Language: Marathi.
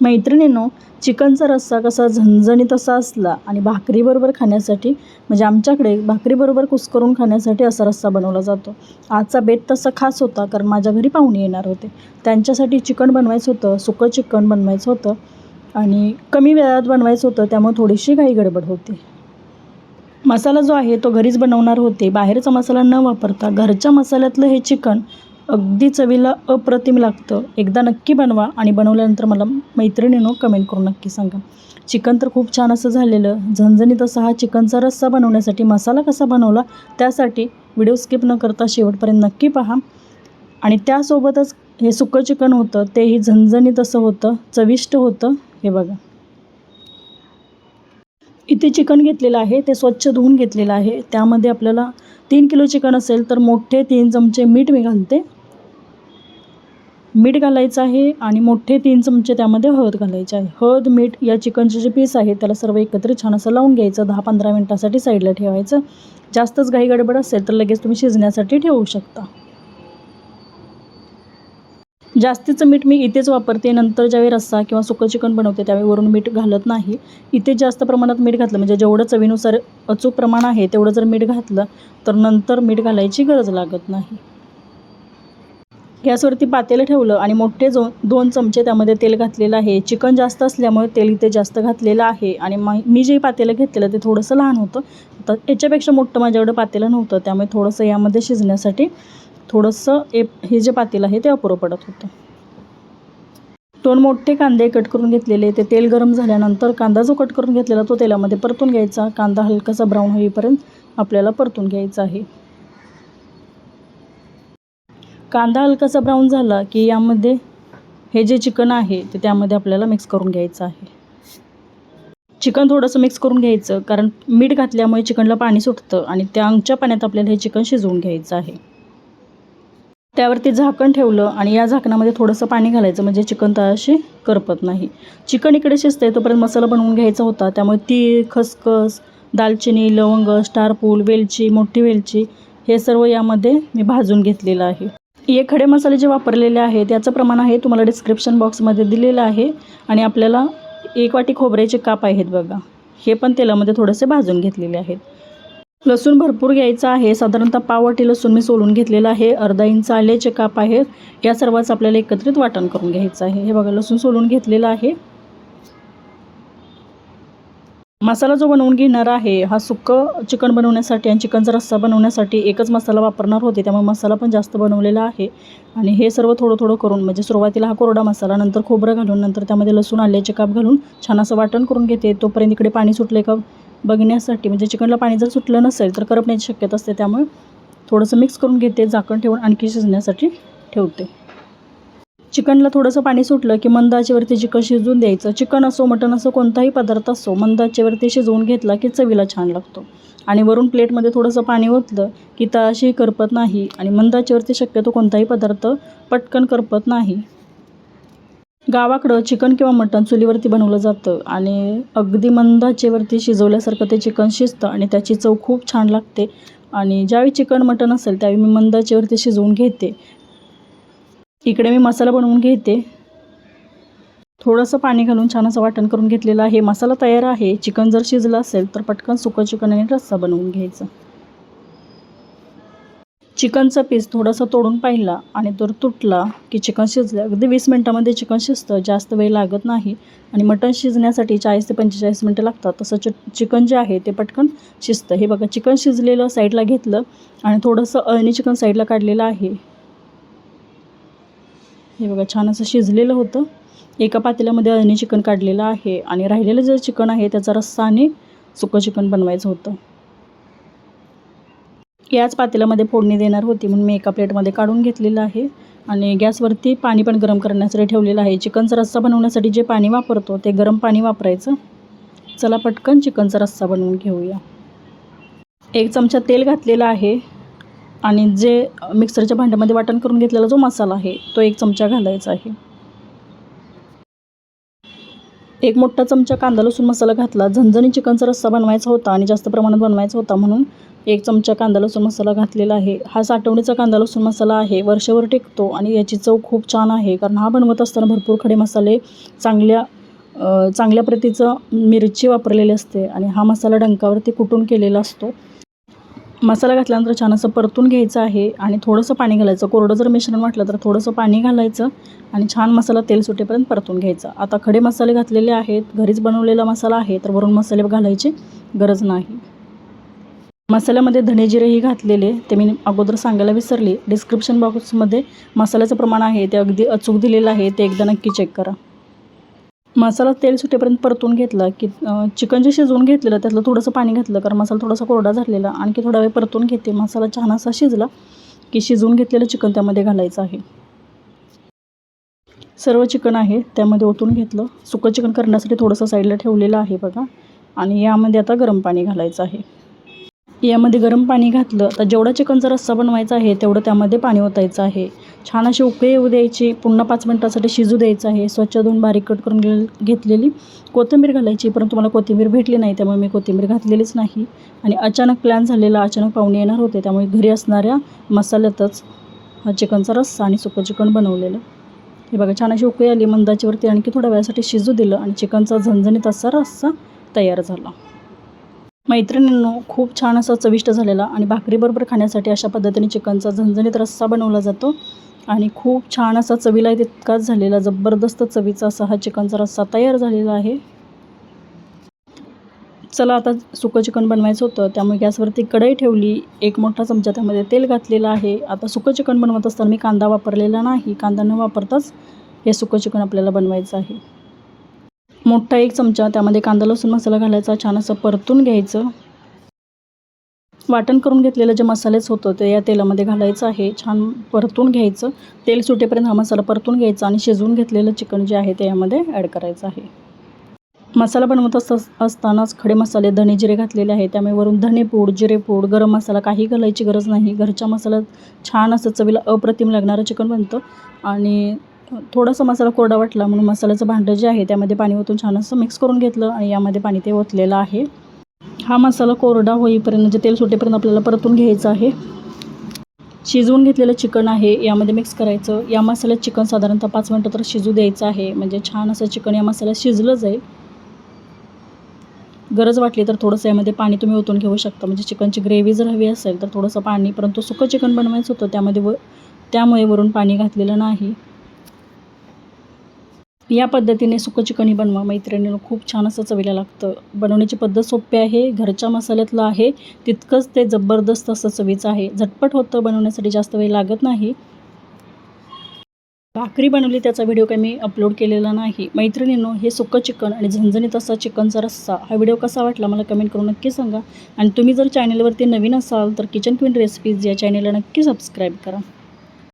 मैत्रिणींनो चिकनचा रस्सा कसा झणझणीत असा असला आणि भाकरीबरोबर खाण्यासाठी म्हणजे आमच्याकडे भाकरीबरोबर कुस्करून खाण्यासाठी असा रस्सा बनवला जातो. आजचा बेत तसा खास होता कारण माझ्या घरी पाहुणे येणार होते. त्यांच्यासाठी चिकन बनवायचं होतं सुकं चिकन बनवायचं होतं आणि कमी वेळात बनवायचं होतं त्यामुळे थोडीशी घाई गडबड होती. मसाला जो आहे तो घरीच बनवणार होते. बाहेरचा मसाला न वापरता घरच्या मसाल्यातलं हे चिकन अगदी चवीला अप्रतिम लागतं. एकदा नक्की बनवा आणि बनवल्यानंतर मला मैत्रिणीनो कमेंट करून नक्की सांगा. चिकन तर खूप छान असं झालेलं. झणझणीत असा हा चिकनचा रस्सा बनवण्यासाठी मसाला कसा बनवला त्यासाठी व्हिडिओ स्किप न करता शेवटपर्यंत नक्की पहा. आणि त्यासोबतच हे सुकं चिकन होतं तेही झणझणीत असं होतं चविष्ट होतं. हे बघा. इथे चिकन घेतलेलं आहे ते स्वच्छ धुवून घेतलेलं आहे. त्यामध्ये आपल्याला तीन किलो चिकन असेल तर मोठे तीन चमचे मीठ मी घालते. मीठ घालायचं आहे आणि मोठे तीन चमचे त्यामध्ये हळद घालायचे आहे. हळद मीठ या चिकनचे जे पीस आहे त्याला सर्व एकत्रित छान असं लावून घ्यायचं. दहा पंधरा मिनटासाठी साईडला ठेवायचं. जास्तच घाई गडबड असेल तर लगेच तुम्ही शिजण्यासाठी ठेवू शकता. जास्तीचं मीठ मी इथेच वापरते. नंतर ज्यावेळी रस्सा किंवा सुकं चिकन बनवते त्यावेळी वरून मीठ घालत नाही. इथे जास्त प्रमाणात मीठ घातलं म्हणजे जेवढं चवीनुसार अचूक प्रमाण आहे तेवढं जर मीठ घातलं तर नंतर मीठ घालायची गरज लागत नाही. गॅसवरती पातेलं ठेवलं आणि मोठे जो दोन चमचे त्यामध्ये तेल घातलेलं आहे. चिकन जास्त असल्यामुळे तेल इथे जास्त घातलेलं आहे आणि मा मी जे पातेलं घेतलेलं ते थोडंसं लहान होतं. तर याच्यापेक्षा मोठं माझ्याकडं पातेलं नव्हतं. त्यामुळे थोडंसं यामध्ये शिजण्यासाठी थोडंसं ए हे जे पातेलं आहे ते अपुरं पडत होतं. दोन मोठे कांदे कट करून घेतलेले. ते तेल गरम झाल्यानंतर कांदा जो कट करून घेतलेला तो तेलामध्ये परतून घ्यायचा. कांदा हलकासा ब्राऊन होईपर्यंत आपल्याला परतून घ्यायचा आहे. कांदा हलकासा ब्राऊन झाला की यामध्ये हे जे चिकन आहे ते त्यामध्ये आपल्याला मिक्स करून घ्यायचं आहे. चिकन थोडंसं मिक्स करून घ्यायचं कारण मीठ घातल्यामुळे चिकनला पाणी सुटतं आणि त्या अंगच्या पाण्यात आपल्याला हे चिकन शिजवून घ्यायचं आहे. त्यावरती झाकण ठेवलं आणि या झाकणामध्ये थोडंसं पाणी घालायचं म्हणजे चिकन तळाशी करपत नाही. चिकन इकडे शिजतंय तोपर्यंत मसाला बनवून घ्यायचा होता. त्यामुळे तीळ खसखस दालचिनी लवंग स्टारपूल वेलची मोठी वेलची हे सर्व यामध्ये मी भाजून घेतलेलं आहे. हे खडे मसाले जे वापरलेले आहेत याचं प्रमाण आहे तुम्हाला डिस्क्रिप्शन बॉक्समध्ये दिलेलं आहे. आणि आपल्याला एक वाटी खोबऱ्याचे काप आहेत बघा. हे पण तेलामध्ये थोडेसे भाजून घेतलेले आहेत. लसूण भरपूर घ्यायचं आहे. साधारणतः पाव वाटी लसूण मी सोलून घेतलेलं आहे. अर्धा इंच आल्याचे काप आहेत. या सर्वांचं आपल्याला एकत्रित वाटण करून घ्यायचं आहे. हे बघा लसूण सोलून घेतलेलं आहे. मसाला जो बनवून घेणार आहे हा सुक्कं चिकन बनवण्यासाठी आणि चिकनचा रस्सा बनवण्यासाठी एकच मसाला वापरणार होते त्यामुळे मसाला पण जास्त बनवलेला आहे. आणि हे सर्व थोडं थोडं करून म्हणजे सुरुवातीला हा कोरडा मसाला नंतर खोबरं घालून नंतर त्यामध्ये लसूण आल्याचे काप घालून छान असं वाटण करून घेते. तोपर्यंत इकडे पाणी सुटले का बघण्यासाठी म्हणजे चिकनला पाणी जर सुटलं नसेल तर करपण्याची शक्यता असते त्यामुळे थोडंसं मिक्स करून घेते झाकण ठेवून आणखी शिजण्यासाठी ठेवते. चिकनला थोडंसं पाणी सुटलं की मंद आचेवरती चिकन शिजवून द्यायचं. चिकन असो मटण असो कोणताही पदार्थ असो मंद आचेवरती शिजवून घेतला की चवीला छान लागतो. आणि वरून प्लेटमध्ये थोडंसं पाणी ओतलं की तळाशी करपत नाही आणि मंद आचेवरती शक्यतो कोणताही पदार्थ पटकन करपत नाही. गावाकडं चिकन किंवा मटण चुलीवरती बनवलं जातं आणि अगदी मंदाचेवरती शिजवल्यासारखं ते चिकन शिजतं आणि त्याची चव खूप छान लागते. आणि ज्यावेळी चिकन मटण असेल त्यावेळी मी मंदाचेवरती शिजवून घेते. इकडे मी मसाला बनवून घेते. थोडंसं पाणी घालून छान असं वाटण करून घेतलेलं आहे. मसाला तयार आहे. चिकन जर शिजलं असेल तर पटकन सुकं चिकन आणि रस्सा बनवून घ्यायचा. चिकनचा पीस थोडासा तोडून पाहिला आणि तो तुटला की चिकन शिजलं. अगदी वीस मिनटामध्ये चिकन शिजतं. जास्त वेळ लागत नाही आणि मटण शिजण्यासाठी चाळीस ते पंचेचाळीस मिनटं लागतात. तसं चि चिकन जे आहे ते पटकन शिजतं. हे बघा चिकन शिजलेलं साईडला घेतलं आणि थोडंसं अळणी चिकन साईडला काढलेलं आहे. हे बघा छान असं शिजलेलं होतं. एका पातेल्यामध्ये अळणी चिकन काढलेलं आहे आणि राहिलेलं जे चिकन आहे त्याचा रस्सा आणि सुकं चिकन बनवायचं होतं. याच पातेल्यामध्ये फोडणी देणार होती म्हणून मी एका प्लेटमध्ये काढून घेतलेलं आहे आणि गॅसवरती पाणी पण गरम करण्यासाठी ठेवलेलं आहे. चिकनचा रस्सा बनवण्यासाठी जे पाणी वापरतो ते गरम पाणी वापरायचं. चला पटकन चिकनचा रस्सा बनवून घेऊया. एक चमचा तेल घातलेला आहे. आणि जे मिक्सरच्या भांड्यामध्ये वाटण करून घेतलेला जो मसाला आहे तो एक चमचा घालायचा आहे. एक मोठा चमचा कांदा लसूण मसाला घातला. झणझणी चिकनचा रस्सा बनवायचा होता आणि जास्त प्रमाणात बनवायचा होता म्हणून एक चमचा कांदा लसूण मसाला घातलेला आहे. हा साठवणीचा कांदा लसूण मसाला आहे. वर्षभर टिकतो आणि याची चव खूप छान आहे कारण हा बनवत असताना भरपूर खडे मसाले चांगल्या चांगल्या प्रतीचं मिरची वापरलेली असते आणि हा मसाला डंकावरती कुटून केलेला असतो. मसाला घातल्यानंतर छान असं परतून घ्यायचं आहे आणि थोडंसं पाणी घालायचं. कोरडं जर मिश्रण वाटलं तर थोडंसं पाणी घालायचं आणि छान मसाला तेल सुटेपर्यंत परतून घ्यायचा. आता खडे मसाले घातलेले आहेत. घरीच बनवलेला मसाला आहे तर वरून मसाले घालायची गरज नाही. मसाल्यामध्ये धने जिरेही घातलेले ते मी अगोदर सांगायला विसरली. डिस्क्रिप्शन बॉक्समध्ये मसाल्याचं प्रमाण आहे ते अगदी अचूक दिलेलं आहे ते एकदा नक्की चेक करा. मसाला तेल सुटेपर्यंत परतून घेतला की चिकन जे शिजवून घेतलेलं त्यातलं थोडंसं पाणी घातलं कारण मसाला थोडासा कोरडा झालेला आणखी थोडा वेळ परतून घेते. मसाला छान असा शिजला की शिजवून घेतलेलं चिकन त्यामध्ये घालायचं आहे. सर्व चिकन आहे त्यामध्ये ओतून घेतलं. सुकं चिकन करण्यासाठी थोडंसं साईडला ठेवलेलं आहे बघा. आणि यामध्ये आता गरम पाणी घालायचं आहे. यामध्ये गरम पाणी घातलं तर जेवढा चिकनचा रस्सा बनवायचा आहे तेवढं त्यामध्ये पाणी ओतायचं आहे. छान अशी उकळी येऊ द्यायची पुन्हा पाच मिनटासाठी शिजू द्यायचं आहे. स्वच्छ धुवून बारीक कट करून घेतलेली कोथिंबीर घालायची परंतु मला कोथिंबीर भेटली नाही त्यामुळे मी कोथिंबीर घातलेलीच नाही. आणि अचानक प्लॅन झालेला अचानक पाहुणे येणार होते त्यामुळे घरी असणाऱ्या मसाल्यातच हा चिकनचा रस्सा आणि सुकं चिकन बनवलेलं. हे बघा छान अशी उकळी आली. मंदाचीवरती आणखी थोड्या वेळासाठी शिजू दिलं आणि चिकनचा झणझणीत असा रस्सा तयार झाला. मैत्रिणींनो खूप छान असा चविष्ट झालेला आणि भाकरीबरोबर खाण्यासाठी अशा पद्धतीने चिकनचा झणझणीत रस्सा बनवला जातो. आणि खूप छान असा चवीला तितकाच झालेला जबरदस्त चवीचा असा हा चिकनचा रस्सा तयार झालेला आहे. चला आता सुकं चिकन बनवायचं होतं त्यामुळे गॅसवरती कढई ठेवली. एक मोठा चमचा त्यामध्ये तेल घातलेलं आहे. आता सुकं चिकन बनवत असताना मी कांदा वापरलेला नाही. कांदा न वापरताच हे सुकं चिकन आपल्याला बनवायचं आहे. मोठा एक चमचा त्यामध्ये कांदा लसूण मसाला घालायचा छान असं परतून घ्यायचं. वाटण करून घेतलेलं जे मसालेच होतं ते या तेलामध्ये घालायचं आहे. छान परतून घ्यायचं. तेल सुटेपर्यंत हा मसाला परतून घ्यायचा आणि शिजवून घेतलेलं चिकन जे आहे ते यामध्ये ॲड करायचं आहे. मसाला बनवत असता असतानाच खडे मसाले धणे जिरे घातलेले आहे त्यामुळे वरून धणेपूड जिरेपूड गरम मसाला काही घालायची गरज नाही. घरच्या मसाल्यात छान असं चवीला अप्रतिम लागणारं चिकन बनतं. आणि थोडासा मसाला कोरडा वाटला म्हणून मसाल्याचं भांडं जे आहे त्यामध्ये पाणी ओतून छान असं मिक्स करून घेतलं आणि यामध्ये पाणी ते ओतलेलं आहे. हा मसाला कोरडा होईपर्यंत म्हणजे तेल सुटेपर्यंत आपल्याला परतून घ्यायचं आहे. शिजवून घेतलेलं चिकन आहे यामध्ये मिक्स करायचं. या मसाल्यात चिकन साधारणतः पाच मिनटं तर शिजू द्यायचं आहे म्हणजे छान असं चिकन या मसाल्यात शिजलं जाईल गरज वाटली तर थोडंसं यामध्ये पाणी तुम्ही ओतून घेऊ शकता. म्हणजे चिकनची ग्रेव्ही जर हवी असेल तर थोडंसं पाणी परंतु सुकं चिकन बनवायचं होतं त्यामध्ये व त्यामुळे वरून पाणी घातलेलं नाही. या पद्धतीने सुकं चिकनही बनवा. मैत्रिणीनं खूप छान असं चवीला लागतं. बनवण्याची पद्धत सोपी आहे घरच्या मसाल्यातलं आहे तितकंच ते जबरदस्त असं चवीचं आहे. झटपट होतं बनवण्यासाठी जास्त वेळ लागत नाही. भाकरी बनवली त्याचा व्हिडिओ काही मी अपलोड केलेला नाही. मैत्रिणींनो हे सुकं चिकन आणि झणझणीत असा चिकनचा रस्सा हा व्हिडिओ कसा वाटला मला कमेंट करून नक्की सांगा. आणि तुम्ही जर चॅनलवरती नवीन असाल तर किचन क्वीन रेसिपीज या चॅनलला नक्की सबस्क्राईब करा.